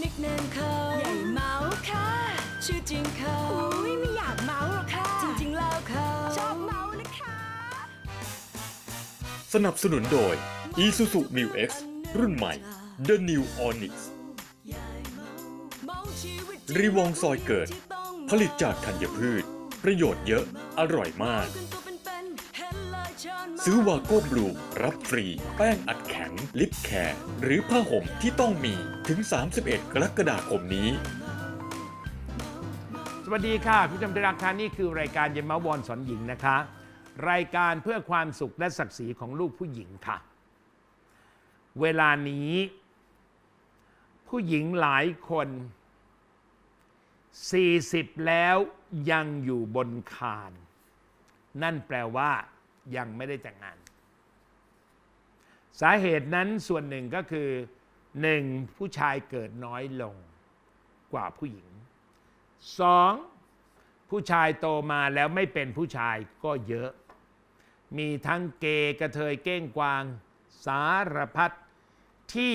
นิกเนมเขาใหญ่เมาส์ค่ะ ชื่อจริงเขาอุ้ยไม่อยากเมาส์หรอกค่ะ จริง ๆ แล้วเขาชอบเมาส์นะคะ สนับสนุนโดย Isuzu New X รุ่นใหม่ The New Onyx เมาชีวิตรีวองซอยเกิดที่ต้องผลิตจากธัญพืช ประโยชน์เยอะ อร่อยมาก ซื้อวาโก้บลูรับฟรี แป้งอัดแข็ง ลิปแคร์หรือผ้าห่มที่ต้องมีถึง 31 กรกฎาคมนี้ สวัสดีค่ะคุณผู้ชมที่รักค่ะนี่คือรายการเยนมาวอนสอนหญิงนะคะ รายการเพื่อความสุขและศักดิ์ศรีของลูกผู้หญิงค่ะ เวลานี้ ผู้หญิงหลายคน 40 แล้วยังอยู่บนคาน นั่นแปลว่า ยังไม่ได้แต่งงาน สาเหตุนั้นส่วนหนึ่งก็คือหนึ่งผู้ชายเกิดน้อยลงกว่าผู้หญิงสองผู้ชายโตมาแล้วไม่เป็นผู้ชายก็เยอะ มีทั้งเกย์กระเทยเก้งกวาง สารพัดที่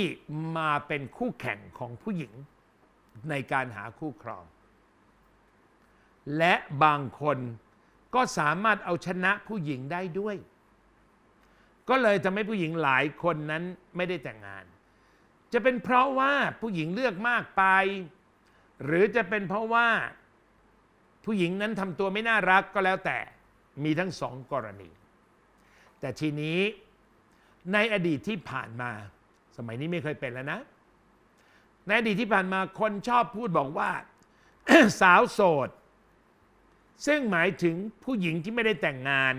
มาเป็นคู่แข่งของผู้หญิงในการหาคู่ครอง และบางคน ก็สามารถเอาชนะผู้หญิงได้ด้วย ก็เลยทำให้ผู้หญิงหลายคนนั้นไม่ได้แต่งงาน จะเป็นเพราะว่าผู้หญิงเลือกมากไป หรือจะเป็นเพราะว่าผู้หญิงนั้นทำตัวไม่น่ารักก็แล้วแต่มีทั้งสองกรณี แต่ทีนี้ในอดีตที่ผ่านมา สมัยนี้ไม่เคยเป็นแล้วนะ ในอดีตที่ผ่านมาคนชอบพูดบอกว่า สาวโสด ซึ่งหมายถึงผู้หญิงที่ไม่ได้แต่งงาน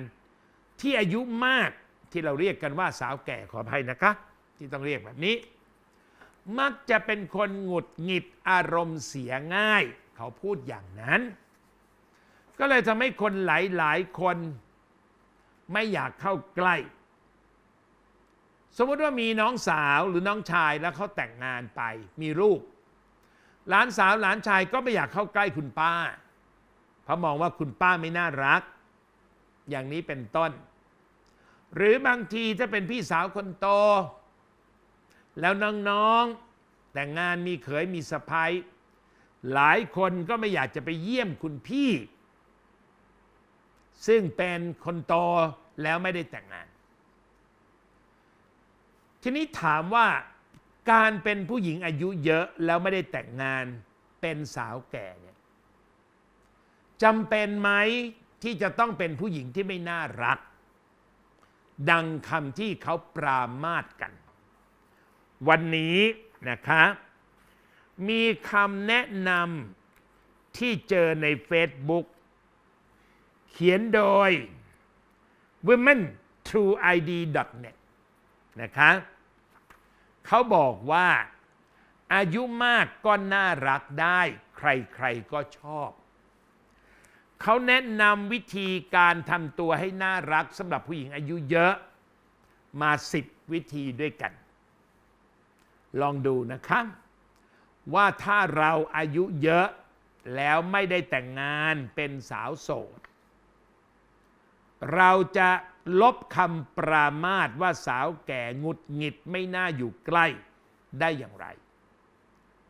ที่อายุมากที่เราเรียกกันว่าสาวแก่ขออภัยนะคะ ที่ต้องเรียกแบบนี้ มักจะเป็นคนหงุดหงิดอารมณ์เสียง่าย เขาพูดอย่างนั้น ก็เลยทำให้คนหลายๆคนไม่อยากเข้าใกล้ สมมติว่ามีน้องสาวหรือน้องชายแล้วเขาแต่งงานไปมีลูกหลานสาวหลานชายก็ไม่อยากเข้าใกล้คุณป้า เพราะมองว่าคุณป้าไม่น่ารัก อย่างนี้เป็นต้น หรือบางทีถ้าเป็นพี่สาวคนโต แล้วน้องๆแต่งงานมีเขยมีสะพ้ายหลายคนก็ไม่อยากจะไปเยี่ยมคุณพี่ ซึ่งเป็นคนโตแล้วไม่ได้แต่งงาน ทีนี้ถามว่าการเป็นผู้หญิงอายุเยอะแล้วไม่ได้แต่งงานเป็นสาวแก่เนี่ย จำเป็นไหมที่จะต้องเป็นผู้หญิงที่ไม่น่ารัก ดังคำที่เขาปรามาสกัน วันนี้นะคะมีคำแนะนำที่เจอใน Facebook เขียนโดย women true id net นะคะเขาบอกว่าอายุมากก็น่ารักได้ ใครๆก็ชอบ เขาแนะนำวิธีการทำตัวให้น่ารักสำหรับผู้หญิงอายุเยอะมา10วิธีด้วยกัน ลองดูนะคะว่าถ้าเราอายุเยอะแล้วไม่ได้แต่งงานเป็นสาวโสด เราจะลบคำปรามาสว่าสาวแก่งุดหงิดไม่น่าอยู่ใกล้ได้อย่างไร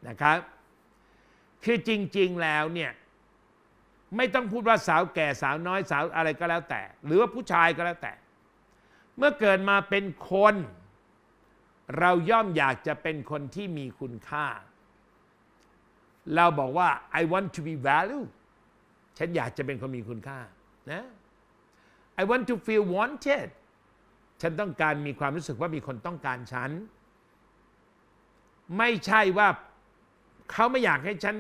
นะครับคือจริง ๆ แล้วเนี่ย ไม่ต้องพูดว่าสาวแก่สาวน้อยสาวอะไรก็แล้วแต่ หรือว่าผู้ชายก็แล้วแต่ เมื่อเกิดมาเป็นคน เราย่อมอยากจะเป็นคนที่มีคุณค่า เราบอกว่า I want to be valued ฉันอยากจะเป็นคนมีคุณค่านะ I want to feel wanted ฉันต้องการมีความรู้สึกว่ามีคนต้องการฉัน ไม่ใช่ว่าเขาไม่อยากให้ฉัน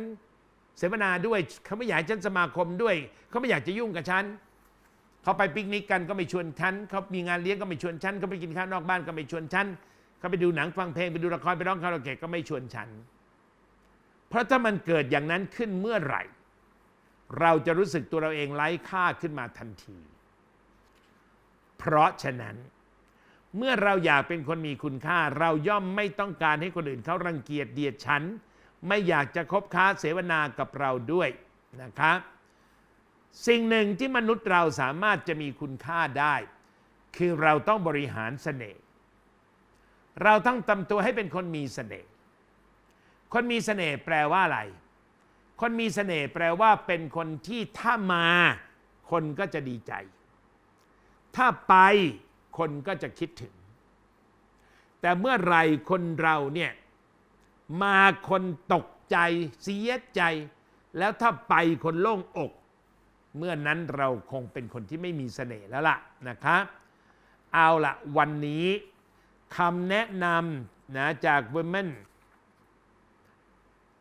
เสวนาด้วยเขาไม่อยากให้ฉันสมาคมด้วย เขาไม่อยากจะยุ่งกับฉันเขาไปปิกนิกกันก็ไม่ชวนฉันเขามีงานเลี้ยงก็ไม่ชวนฉันเขาไปกินข้าวนอกบ้านก็ไม่ชวนฉันเขาไปดูหนังฟังเพลงไปดูละครไปร้องคาราโอเกะก็ไม่ชวนฉัน เพราะถ้ามันเกิดอย่างนั้นขึ้นเมื่อไหร่ เราจะรู้สึกตัวเราเองไร้ค่าขึ้นมาทันที เพราะฉะนั้นเมื่อเราอยากเป็นคนมีคุณค่า เราย่อมไม่ต้องการให้คนอื่นเขารังเกียจเดียดฉัน ไม่อยากจะคบค้าเสวนากับเราด้วยนะคะสิ่งหนึ่งที่มนุษย์เราสามารถจะมีคุณค่าได้ คือเราต้องบริหารเสน่ห์เราต้องทำตัวให้เป็นคนมีเสน่ห์คนมีเสน่ห์แปลว่าอะไร คนมีเสน่ห์แปลว่าเป็นคนที่ถ้ามาคนก็จะดีใจ ถ้าไปคนก็จะคิดถึง แต่เมื่อไหรคนเราเนี่ย มาคนตกใจเสียใจ แล้วถ้าไปคนโล่งอก เมื่อนั้นเราคงเป็นคนที่ไม่มีเสน่ห์แล้วล่ะนะครับเอาละวันนี้คำแนะนำนะจาก women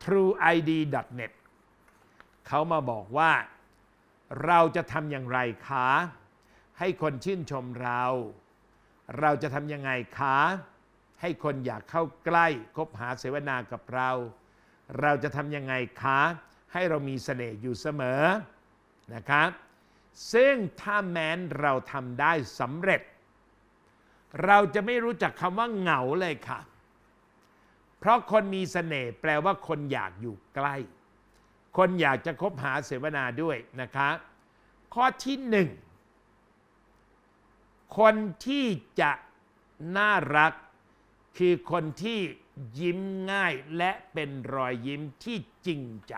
trueid.net เขามาบอกว่าเราจะทำอย่างไรคะ ให้คนชื่นชมเรา เราจะทำยังไงคะ ให้คนอยากเข้าใกล้คบหาเสวนากับเรา เราจะทำยังไงคะ ให้เรามีเสน่ห์อยู่เสมอนะครับซึ่งถ้าแม้นเราทำได้สำเร็จ เราจะไม่รู้จักคำว่าเหงาเลยค่ะ เพราะคนมีเสน่ห์แปลว่าคนอยากอยู่ใกล้ คนอยากจะคบหาเสวนาด้วยนะคะข้อที่หนึ่งคนที่จะน่ารัก คือคนที่ยิ้มง่ายและเป็นรอยยิ้มที่จริงใจ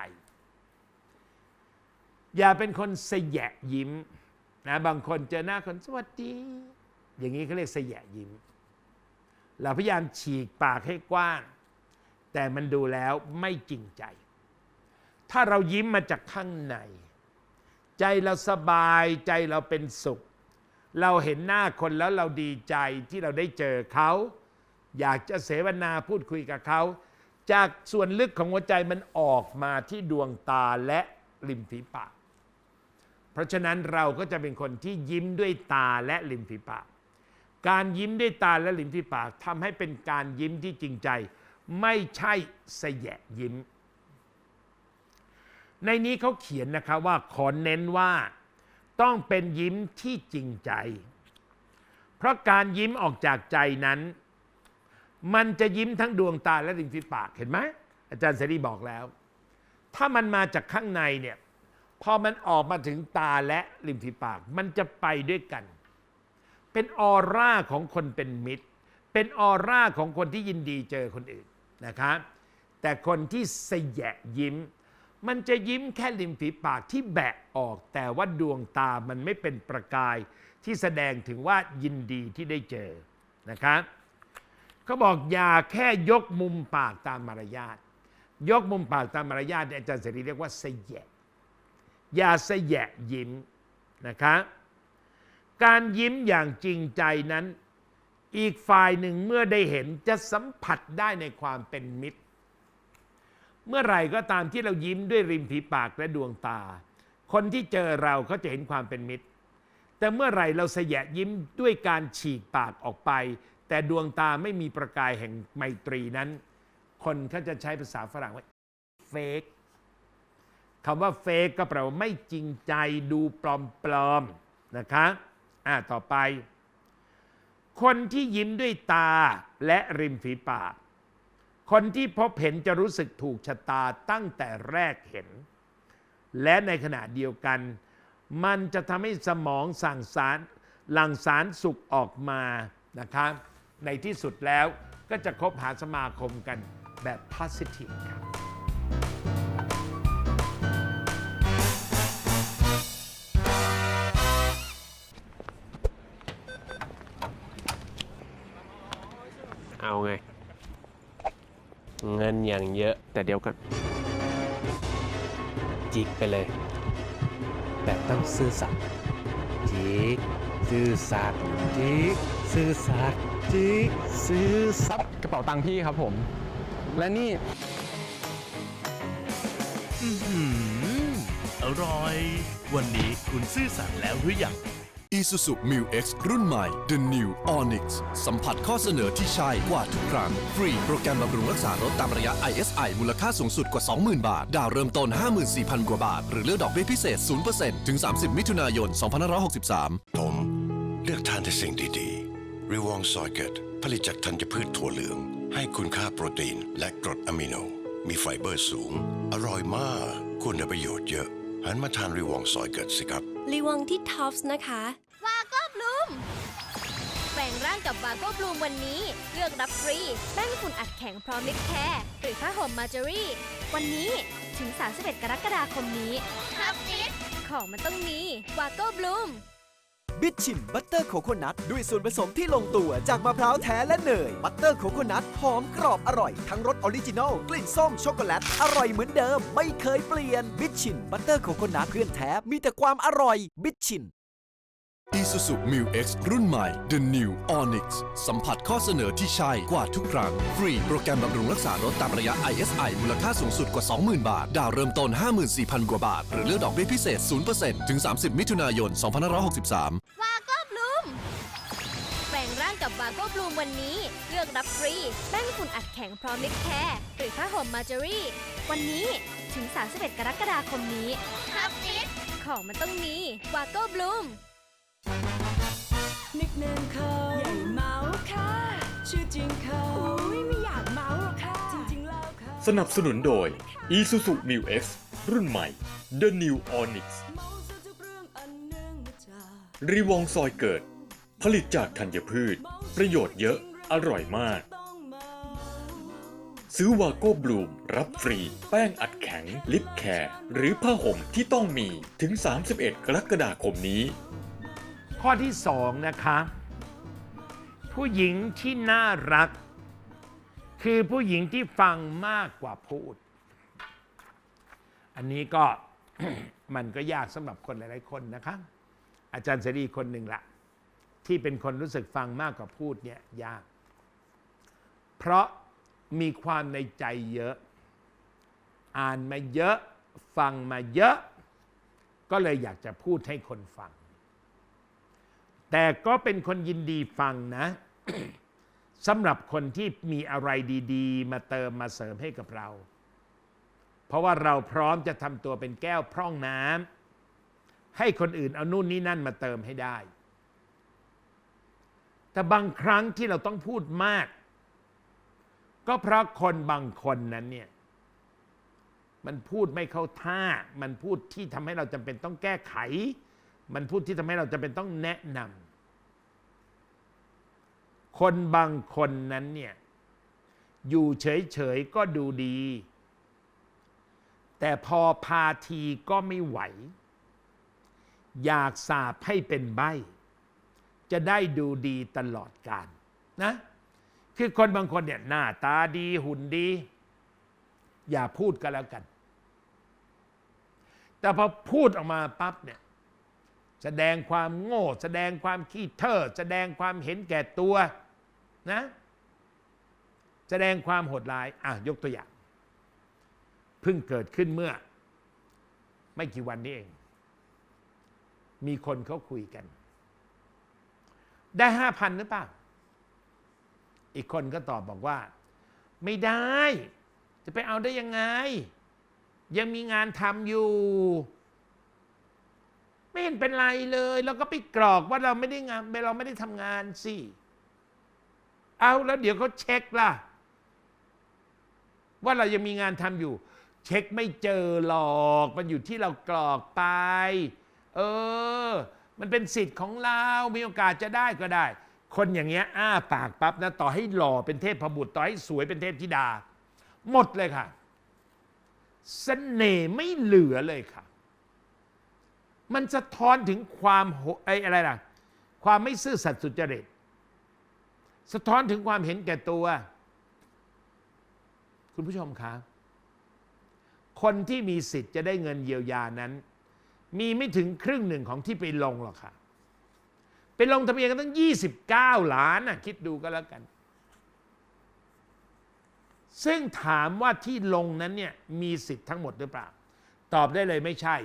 อย่าเป็นคนเสยะยิ้มนะบางคนเจอหน้าคนสวัสดี อย่างนี้เขาเรียกเสยะยิ้ม เราพยายามฉีกปากให้กว้าง แต่มันดูแล้วไม่จริงใจ ถ้าเรายิ้มมาจากข้างใน ใจเราสบายใจเราเป็นสุข เราเห็นหน้าคนแล้วเราดีใจที่เราได้เจอเขา อยากจะเสวนาพูดคุยกับเขา จากส่วนลึกของหัวใจมันออกมาที่ดวงตาและริมฝีปาก เพราะฉะนั้นเราก็จะเป็นคนที่ยิ้มด้วยตาและริมฝีปาก การยิ้มด้วยตาและริมฝีปากทำให้เป็นการยิ้มที่จริงใจ ไม่ใช่เสยะยิ้ม ในนี้เขาเขียนนะคะว่าขอเน้นว่าต้องเป็นยิ้มที่จริงใจ เพราะการยิ้มออกจากใจนั้น มันจะยิ้มทั้งดวงตาและริมฝีปากเห็นไหมอาจารย์เสรีบอกแล้ว ถ้ามันมาจากข้างในเนี่ยพอมันออกมาถึงตาและริมฝีปาก มันจะไปด้วยกัน เป็นออร่าของคนเป็นมิตร เป็นออร่าของคนที่ยินดีเจอคนอื่นนะครับแต่คนที่เสยะยิ้ม มันจะยิ้มแค่ริมฝีปากที่แบะออก แต่ว่าดวงตามันไม่เป็นประกายที่แสดงถึงว่ายินดีที่ได้เจอนะครับ เขาบอกอย่าแค่ยกมุมปากตามมารยาทยกมุมปากตามมารยาทอาจารย์เสรีเรียกว่าเสยะอย่าเสยะยิ้มนะครับการยิ้มอย่างจริงใจนั้น อีกฝ่ายหนึ่งเมื่อได้เห็นจะสัมผัสได้ในความเป็นมิตร เมื่อไหร่ก็ตามที่เรายิ้มด้วยริมฝีปากและดวงตา คนที่เจอเราเขาจะเห็นความเป็นมิตร แต่เมื่อไหร่เราเสยะยิ้มด้วยการฉีกปากออกไป แต่ดวงตาไม่มีประกายแห่งไมตรีนั้น คนเขาจะใช้ภาษาฝรั่งว่าเฟกคำว่าเฟกก็แปลว่าไม่จริงใจดูปลอมๆนะคะอ่าต่อไป คนที่ยิ้มด้วยตาและริมฝีปาก คนที่พบเห็นจะรู้สึกถูกชะตาตั้งแต่แรกเห็น และในขณะเดียวกัน มันจะทำให้สมองสั่งสารหลั่งสารสุขออกมานะครับ ในที่สุดแล้วก็จะคบหาสมาคมกันแบบ positive ครับเอาไง เงินอย่างเยอะแต่เดี๋ยวก่อนจิกไปเลย แบบต้องซื่อสัตย์จิกซื่อสัตย์จิก ซื่อสัตย์จิกซื่อสัตย์กระเป๋าตังค์พี่ครับผม และนี่อร่อย วันนี้คุณซื่อสัตย์แล้วหรือยัง Isuzu Mu X รุ่นใหม่ The New Onyx สัมผัสข้อเสนอที่ใช่กว่าทุกครั้ง ฟรีโปรแกรมบำรุงรักษารถตามระยะ ISI มูลค่าสูงสุดกว่า 20,000 บาท ดาวเริ่มต้น 54,000 กว่าบาท หรือเลือกดอกเบี้ยพิเศษ 0%ถึง 30 มิถุนายน 2563 ผมเลือกทานแต่สิ่งดีๆ ริวองซอยเกตผลิตจากธัญพืชถั่วเหลือง ให้คุณค่าโปรตีนและกรดอะมิโน มีไฟเบอร์สูง อร่อยมากคุณประโยชน์เยอะ หันมาทานรีวองซอยเกิดสิครับ รีวังที่ท็อปส์นะคะ วาโก้บลูม แปลงร่างกับวาโก้บลูมวันนี้ เลือกรับฟรี แป้งฝุ่นอัดแข็งพร้อมลิปแคร์หรือผ้าห่มมาเจอรี่วันนี้ถึง 31 กรกฎาคมนี้ ครับฟิตของมันต้องมีวาโก้บลูม บิชชินบัตเตอร์โคโคนัทด้วยส่วนผสมที่ลงตัวจากมะพร้าวแท้และเนย บัตเตอร์โคโคนัทหอมกรอบอร่อย ทั้งรสออริจินอลกลิ่นส้มช็อกโกแลต อร่อยเหมือนเดิม ไม่เคยเปลี่ยนบิชชินบัตเตอร์โคโคนัทเพื่อนแท้มีแต่ความอร่อยบิชชิน Isuzu Mu X รุ่นใหม่ The New Onyx สัมผัสข้อเสนอที่ใช่กว่าทุกครั้ง ฟรีโปรแกรมบำรุงรักษารถตามระยะ ISI มูลค่าสูงสุดกว่า 20,000 บาท ดาวเริ่มต้น 54,000 กว่าบาท หรือเลือกดอกเบี้ยพิเศษ 0%ถึง 30 มิถุนายน 2563 วาโก้บลูมแปลงร่างกับวาโก้บลูมวันนี้ เลือกรับฟรีแป้งฝุ่นอัดแข็งพร้อมลิปแคร์หรือผ้าห่มมาเจอรี่วันนี้ถึง 31 กรกฎาคมนี้ครับฟิตของมันต้องมีวาโก้บลูม นิกเนมเขาใหญ่เมาค่ะ ชื่อจริงเขาอุ้ยไม่อยากเมาหรอกค่ะ จริงๆแล้วเขาสนับสนุนโดย Isuzu Mu X รุ่นใหม่ The New Onyx เมาซะทุกเรื่องอันเนื่องมาจากรีวองซอยเกิด ผลิตจากธัญพืช ประโยชน์เยอะ อร่อยมาก ต้องเมาซื้อวาโก้บลูมรับฟรี แป้งอัดแข็ง ลิปแคร์ หรือผ้าห่มที่ต้องมีถึง 31 กรกฎาคมนี้ ข้อที่สองนะคะ ผู้หญิงที่น่ารัก คือผู้หญิงที่ฟังมากกว่าพูด อันนี้ก็ มันก็ยากสำหรับคนหลาย ๆ คนนะคะ อาจารย์เสรีคนหนึ่งละที่เป็นคนรู้สึกฟังมากกว่าพูดเนี่ยยาก เพราะมีความในใจเยอะ อ่านมาเยอะ ฟังมาเยอะ ก็เลยอยากจะพูดให้คนฟัง แต่ก็เป็นคนยินดีฟังนะสำหรับคนที่มีอะไรดี ๆ มาเติมมาเสริมให้กับเรา เพราะว่าเราพร้อมจะทำตัวเป็นแก้วพร่องน้ำให้คนอื่นเอานู่นนี่นั่นมาเติมให้ได้ แต่บางครั้งที่เราต้องพูดมาก ก็เพราะคนบางคนนั้นเนี่ยมันพูดไม่เข้าท่า มันพูดที่ทำให้เราจำเป็นต้องแก้ไข มันพูดที่ทำให้เราจำเป็นต้องแนะนำคนบางคนนั้นเนี่ยอยู่เฉยๆก็ดูดี แต่พอพาทีก็ไม่ไหว อยากสาบให้เป็นใบจะได้ดูดีตลอดกาลนะ คือคนบางคนเนี่ยหน้าตาดีหุ่นดี อย่าพูดก็แล้วกัน แต่พอพูดออกมาปั๊บเนี่ย แสดงความโง่ แสดงความขี้เถ้อแสดงความเห็นแก่ตัวนะแสดงความโหดร้ายอะยกตัวอย่าง เพิ่งเกิดขึ้นเมื่อ ไม่กี่วันนี้เอง มีคนเขาคุยกัน ได้ห้าพันหรือเปล่า อีกคนก็ตอบบอกว่า ไม่ได้ จะไปเอาได้ยังไง ยังมีงานทำอยู่ ไม่เห็นเป็นไรเลยแล้วก็ไปกรอกว่าเราไม่ได้งานเราไม่ได้ทำงานสิเอาแล้วเดี๋ยวเขาเช็คล่ะ ว่าเรายังมีงานทำอยู่ เช็คไม่เจอหรอกมันอยู่ที่เรากรอกไป เออ มันเป็นสิทธิ์ของเรามีโอกาสจะได้ก็ได้ คนอย่างเงี้ยอ้าปากปั๊บนะต่อให้หล่อเป็นเทพบุตรต่อให้สวยเป็นเทพธิดา หมดเลยค่ะสเสน่ห์ไม่เหลือเลยค่ะ มันสะท้อนถึงความไอ้อะไรล่ะ ความไม่ซื่อสัตย์สุจริต สะท้อนถึงความเห็นแก่ตัว คุณผู้ชมคะคนที่มีสิทธิ์จะได้เงินเยียวยานั้น มีไม่ถึงครึ่งหนึ่งของที่ไปลงหรอกค่ะไปลงทะเบียนกันตั้ง 29 ล้านน่ะคิดดูก็แล้วกัน ซึ่งถามว่าที่ลงนั้นเนี่ยมีสิทธิ์ทั้งหมดหรือเปล่า ตอบได้เลยไม่ใช่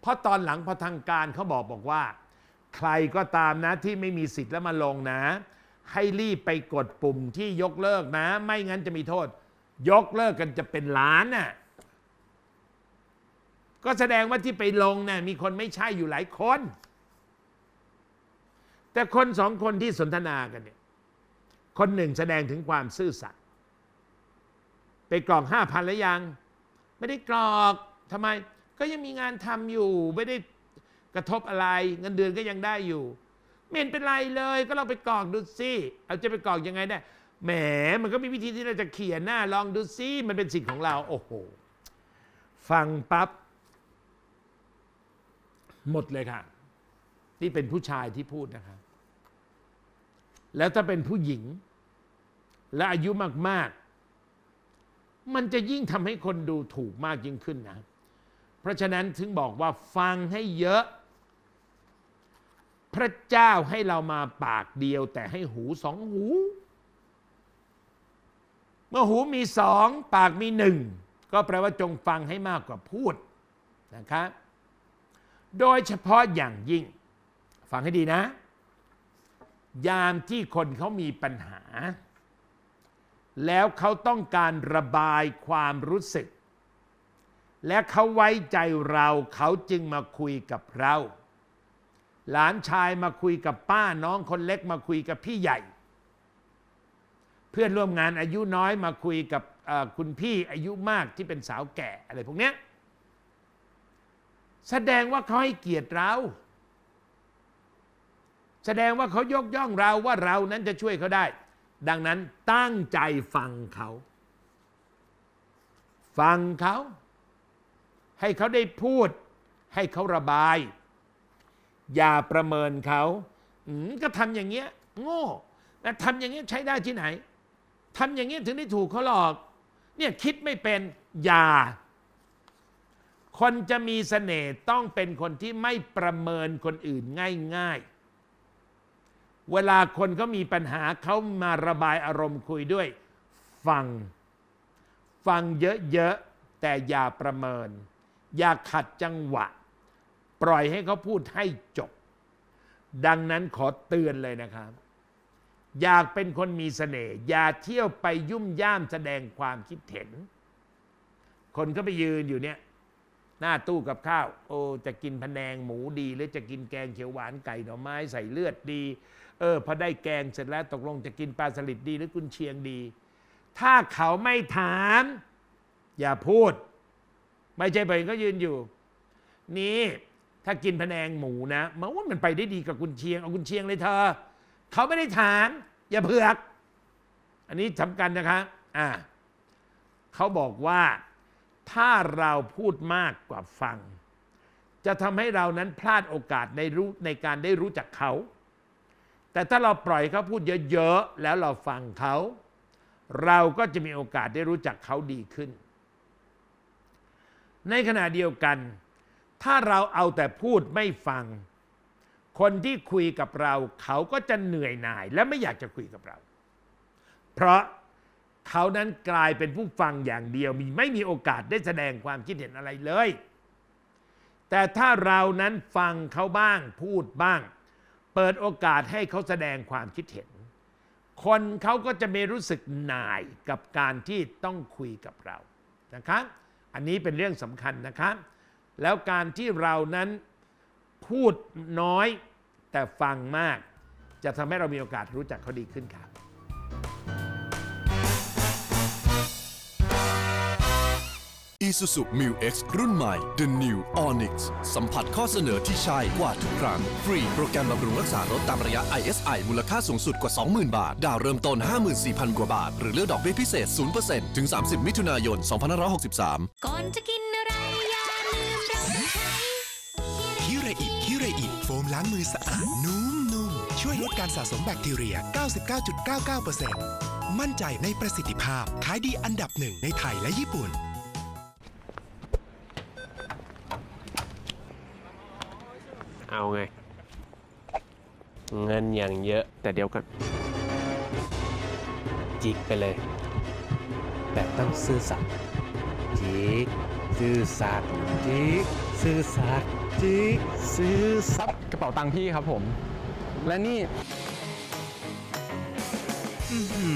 เพราะตอนหลังพอทางการเขาบอกบอกว่า ใครก็ตามนะที่ไม่มีสิทธิ์แล้วมาลงนะ ให้รีบไปกดปุ่มที่ยกเลิกนะ ไม่งั้นจะมีโทษ ยกเลิกกันจะเป็นล้านน่ะก็แสดงว่าที่ไปลงเนี่ยมีคนไม่ใช่อยู่หลายคน แต่คนสองคนที่สนทนากันเนี่ยคนหนึ่งแสดงถึงความซื่อสัตย์ไปกรอกห้าพันแล้วยัง ไม่ได้กรอกทำไม ก็ยังมีงานทำอยู่ไม่ได้กระทบอะไรเงินเดือนก็ยังได้อยู่ไม่เห็นเป็นไรเลย ก็ลองไปกรอกดูสิเอาจะไปกรอกยังไงได้แหมมันก็มีวิธีที่เราจะเขียนหน้าลองดูสิมันเป็นสิทธิ์ของเรา โอ้โห ฟังปั๊บหมดเลยค่ะ นี่เป็นผู้ชายที่พูดนะครับ แล้วถ้าเป็นผู้หญิง และอายุมาก ๆ มันจะยิ่งทำให้คนดูถูกมากยิ่งขึ้นนะ ราะฉะนั้นถึงบอกว่าฟังให้เยอะ พระเจ้าให้เรามาปากเดียว แต่ให้หูสองหู เมื่อหูมีสองปากมีหนึ่งก็แปลว่าจงฟังให้มากกว่าพูดนะครับ โดยเฉพาะอย่างยิ่ง ฟังให้ดีนะ ยามที่คนเขามีปัญหา แล้วเขาต้องการระบายความรู้สึก และเขาไว้ใจเราเขาจึงมาคุยกับเรา หลานชายมาคุยกับป้าน้องคนเล็กมาคุยกับพี่ใหญ่ เพื่อนร่วมงานอายุน้อยมาคุยกับคุณพี่อายุมากที่เป็นสาวแก่อะไรพวกเนี้ยแสดงว่าเขาให้เกียรติเรา แสดงว่าเขายกย่องเราว่าเรานั้นจะช่วยเขาได้ ดังนั้นตั้งใจฟังเขา ฟังเขา ให้เขาได้พูด ให้เขาระบาย อย่าประเมินเขาก็ทำอย่างเงี้ย โง่ทำอย่างเงี้ยใช้ได้ที่ไหนทำอย่างเงี้ยถึงได้ถูกเขาหลอก เนี่ยคิดไม่เป็นอย่า คนจะมีเสน่ห์ต้องเป็นคนที่ไม่ประเมินคนอื่นง่ายๆ เวลาคนเขามีปัญหาเขามาระบายอารมณ์คุยด้วย ฟัง ฟังเยอะๆ แต่อย่าประเมิน อย่าขัดจังหวะ ปล่อยให้เขาพูดให้จบ ดังนั้นขอเตือนเลยนะครับ อยากเป็นคนมีเสน่ห์อย่าเที่ยวไปยุ่มย่ามแสดงความคิดเห็น คนก็ไปยืนอยู่เนี่ยหน้าตู้กับข้าว โอ้จะกินพะแนงหมูดี หรือจะกินแกงเขียวหวานไก่หน่อไม้ใส่เลือดดี เออพอได้แกงเสร็จแล้วตกลงจะกินปลาสลิดดีหรือกุนเชียงดี ถ้าเขาไม่ถาม อย่าพูด ไม่ใช่ไปก็ยืนอยู่ นี่ถ้ากินพะแนงหมูนะมันว่ามันไปได้ดีกับกุนเชียงเอากุนเชียงเลยเธอเขาไม่ได้ถามอย่าเผือก อันนี้สำคัญนะคะอ่าเขาบอกว่าถ้าเราพูดมากกว่าฟัง จะทำให้เรานั้นพลาดโอกาสในรู้ในการได้รู้จักเขา แต่ถ้าเราปล่อยเขาพูดเยอะๆแล้วเราฟังเขา เราก็จะมีโอกาสได้รู้จักเขาดีขึ้น ในขณะเดียวกัน ถ้าเราเอาแต่พูดไม่ฟัง คนที่คุยกับเรา เขาก็จะเหนื่อยหน่าย และไม่อยากจะคุยกับเรา เพราะเขานั้นกลายเป็นผู้ฟังอย่างเดียวมีไม่มีโอกาสได้แสดงความคิดเห็นอะไรเลย แต่ถ้าเรานั้นฟังเขาบ้างพูดบ้าง เปิดโอกาสให้เขาแสดงความคิดเห็น คนเขาก็จะไม่รู้สึกหน่ายกับการที่ต้องคุยกับเรานะครับ อันนี้เป็นเรื่องสำคัญนะครับ แล้วการที่เรานั้นพูดน้อยแต่ฟังมาก จะทำให้เรามีโอกาสรู้จักเขาดีขึ้นครับ Isuzu Mu X รุ่นใหม่ The New Onyx สัมผัสข้อเสนอที่ใช่กว่าทุกครั้ง ฟรีโปรแกรมบำรุงรักษารถตามระยะ ISI มูลค่าสูงสุดกว่า 20,000 บาท ดาวเริ่มต้น 54,000 กว่าบาท หรือเลือกดอกเบี้ยพิเศษ 0%ถึง 30 มิถุนายน 2563 ก่อนจะกินอะไรอย่าลืมรับใช้คิเรอิคิเรอิโฟมล้างมือสะอาดนุ่มๆช่วยลดการสะสมแบคทีเรีย 99.99%มั่นใจในประสิทธิภาพ ขายดีอันดับหนึ่งในไทยและญี่ปุ่น เอาไง เงินอย่างเยอะแต่เดี๋ยวกันจิกไปเลย แบบต้องซื่อสัตย์จิกซื่อสัตย์จิกซื่อสัตย์จิกซื่อสัตย์กระเป๋าตังค์พี่ครับผม และนี่อื้อหื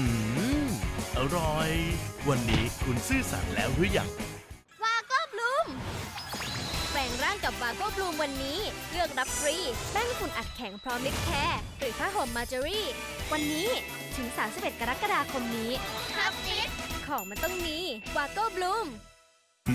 ออร่อย วันนี้คุณซื่อสัตย์แล้วหรือยัง วาโก้บลูม แปลงร่างกับวาโก้บลูมวันนี้ เลือกรับ ฟรี แป้งฝุ่นอัดแข็งพร้อมมิกแคร์หรือผ้าห่มมาเจอรี่ วันนี้ถึง 31 กรกฎาคมนี้ ครับจิ๊ของมันต้องมีวาโก้บลูม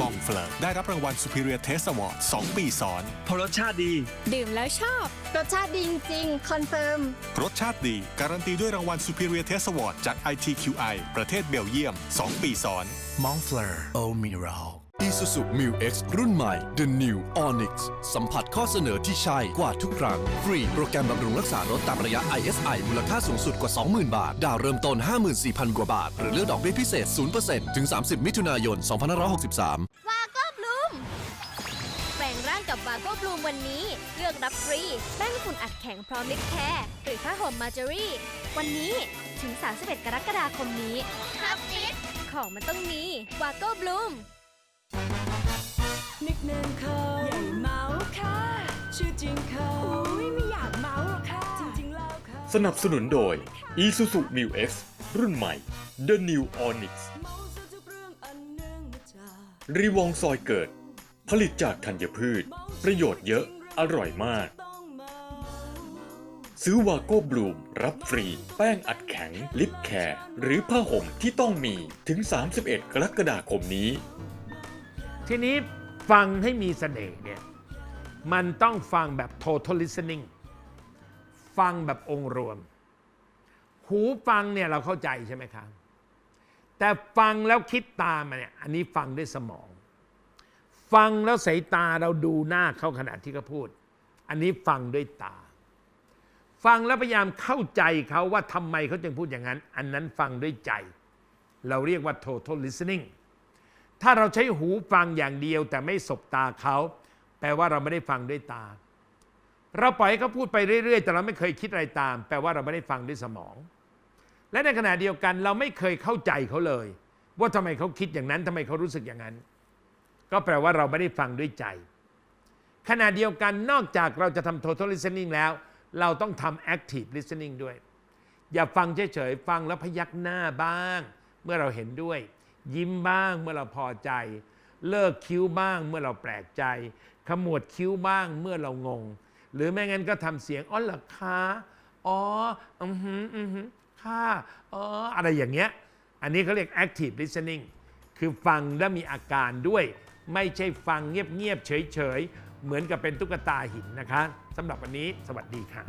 มองเฟลอร์ได้รับรางวัล Superior Taste Award 2 ปีซ้อนเพราะรสชาติดี ดื่มแล้วชอบ รสชาติดีจริงๆคอนเฟิร์ม รสชาติดี การันตีด้วยรางวัล Superior Taste Award จาก ITQI ประเทศเบลเยียม 2 ปีซ้อนมองเฟลอร์โอมิรัล Isuzu Mu X รุ่นใหม่ The New Onyx สัมผัสข้อเสนอที่ใช่กว่าทุกครั้ง ฟรีโปรแกรมบำรุงรักษารถตามระยะ ISI มูลค่าสูงสุดกว่า 20,000 บาท ดาวเริ่มต้น 54,000 กว่าบาท หรือเลือกดอกเบี้ยพิเศษ 0%ถึง 30 มิถุนายน 2563 วาโก้บลูมแปลงร่างกับวาโก้บลูมวันนี้ เลือกรับฟรี แป้งฝุ่นอัดแข็งพร้อมมิกแคร์หรือผ้าห่มมาเจอรี่วันนี้ถึง 31 กรกฎาคมนี้ครับฟิตของมันต้องมีวาโก้บลูม นิกเนมเขาใหญ่เมาค่ะ ชื่อจริงเขาอุ้ยไม่อยากเมาหรอกค่ะ จริงๆแล้วเขาสนับสนุนโดย Isuzu Mu X รุ่นใหม่ The New Onyx เมาซะทุกเรื่องอันเนื่องมาจากรีวองซอยเกิด ผลิตจากธัญพืช ประโยชน์เยอะ อร่อยมาก ต้องเมาซื้อวาโก้บลูมรับฟรี แป้งอัดแข็ง ลิปแคร์ หรือผ้าห่มที่ต้องมีถึง 31 กรกฎาคมนี้ ทีนี้ ฟังให้มีเสน่ห์เนี่ยมันต้องฟังแบบ total listening ฟังแบบองค์รวม หูฟังเนี่ยเราเข้าใจใช่ไหมครับ แต่ฟังแล้วคิดตามมาเนี่ยอันนี้ฟังด้วยสมอง ฟังแล้วสายตาเราดูหน้าเขาขณะที่เขาพูด อันนี้ฟังด้วยตา ฟังแล้วพยายามเข้าใจเขาว่าทำไมเขาจึงพูดอย่างนั้น อันนั้นฟังด้วยใจ เราเรียกว่า total listening ถ้าเราใช้หูฟังอย่างเดียว แต่ไม่สบตาเขา แปลว่าเราไม่ได้ฟังด้วยตา เราปล่อยให้เขาพูดไปเรื่อยๆ แต่เราไม่เคยคิดอะไรตาม แปลว่าเราไม่ได้ฟังด้วยสมอง และในขณะเดียวกันเราไม่เคยเข้าใจเขาเลย ว่าทำไมเขาคิดอย่างนั้นทำไมเขารู้สึกอย่างนั้น ก็แปลว่าเราไม่ได้ฟังด้วยใจ ขณะเดียวกันนอกจากเราจะทำ total listening แล้ว เราต้องทำ active listening ด้วย อย่าฟังเฉยๆฟังแล้วพยักหน้าบ้าง เมื่อเราเห็นด้วย ยิ้มบ้างเมื่อเราพอใจ เลิกคิ้วบ้างเมื่อเราแปลกใจ ขมวดคิ้วบ้างเมื่อเรางง หรือไม่งั้นก็ทำเสียงอ๋อหรอคะอ๋ออือหืออือหือค่ะอ๋ออะไรอย่างเงี้ย อันนี้เขาเรียก active listening คือฟังและมีอาการด้วย ไม่ใช่ฟังเงียบๆเฉยๆ เหมือนกับเป็นตุ๊กตาหินนะคะสำหรับวันนี้สวัสดีค่ะ